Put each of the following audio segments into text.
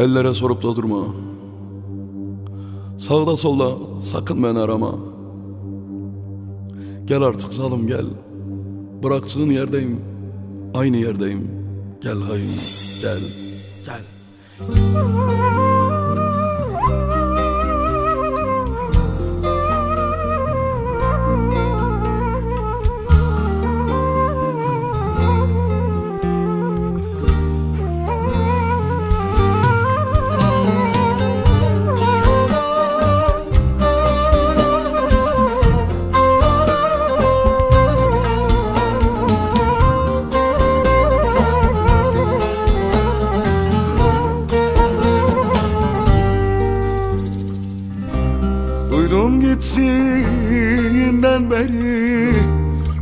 Ellere sorup da durma. Sağda solda sakın beni arama. Gel artık zalim gel. Bıraktığın yerdeyim. Aynı yerdeyim. Gel hayır gel. Gel. Gittiğinden beri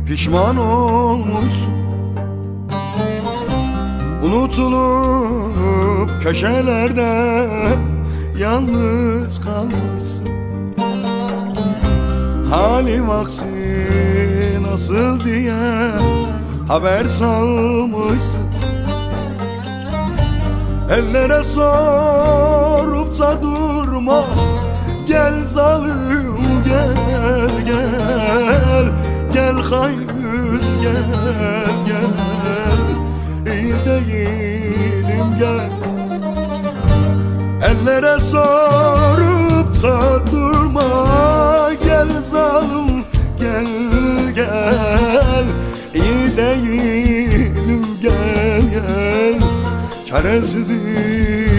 pişman olmuşsun. Unutulup köşelerde yalnız kalmışsın. Halim aksi nasıl diye haber salmışsın. Ellere sorup da durma Gel zalim gel gel. Gel hayır gel gel. İyi değilim gel. Ellere sorup da durma. Gel zalim gel gel. İyi değilim gel gel. Çaresizim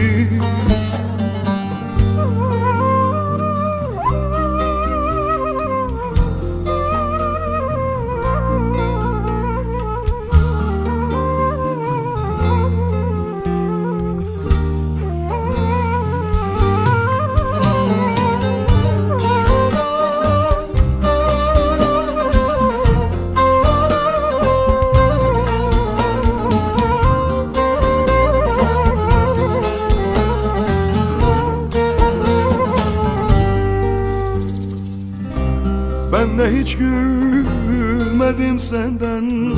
Ben de hiç gülmedim senden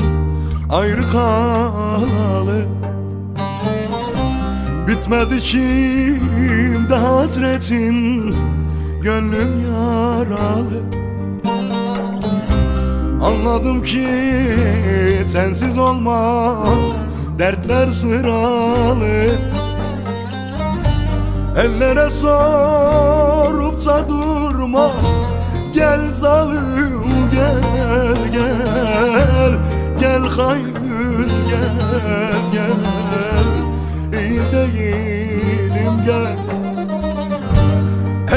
ayrı kalalı. Bitmez içimde hasretin gönlüm yaralı. Anladım ki sensiz olmaz dertler sıralı. Ellere sorup da durma Gel zalim gel gel. Gel hayır gel gel. İyi değilim gel.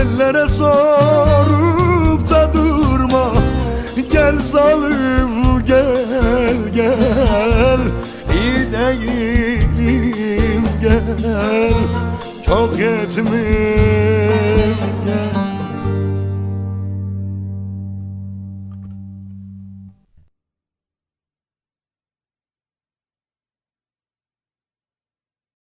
Ellere sorup da durma. Gel zalim gel gel. İyi değilim gel. Çok yetmiş